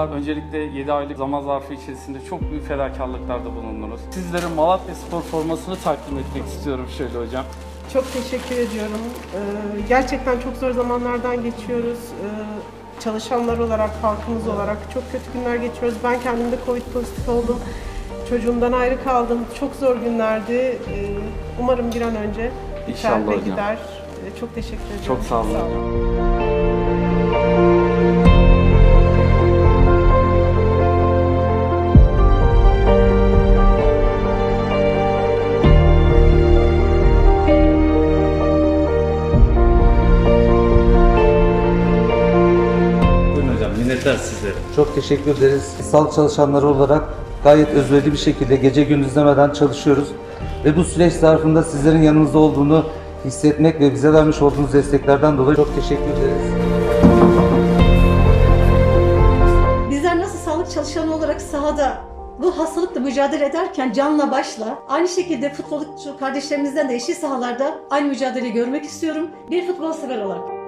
Merhabalar. Öncelikle 7 aylık zaman zarfı içerisinde çok büyük fedakarlıklarda bulundunuz. Sizlere Malatya Spor formasını takdim etmek istiyorum şöyle hocam. Çok teşekkür ediyorum. Ee, gerçekten çok zor zamanlardan geçiyoruz. Ee, çalışanlar olarak, halkımız olarak çok kötü günler geçiyoruz. Ben kendim de Covid pozitif oldum. Çocuğumdan ayrı kaldım. Çok zor günlerdi. Ee, umarım bir an önce İnşallah gider. Ee, çok teşekkür ediyorum. Çok sağ olun hocam. Buyurun hocam, minnettar sizlere. Çok teşekkür ederiz. Sağlık çalışanları olarak gayet özverili bir şekilde gece gündüz demeden çalışıyoruz. Ve bu süreç zarfında sizlerin yanınızda olduğunu hissetmek ve bize vermiş olduğunuz desteklerden dolayı çok teşekkür ederiz. Bizler nasıl sağlık çalışanı olarak sahada bu hastalıkla mücadele ederken canla başla aynı şekilde futbolcu kardeşlerimizden de eşit sahalarda aynı mücadeleyi görmek istiyorum bir futbol sever olarak.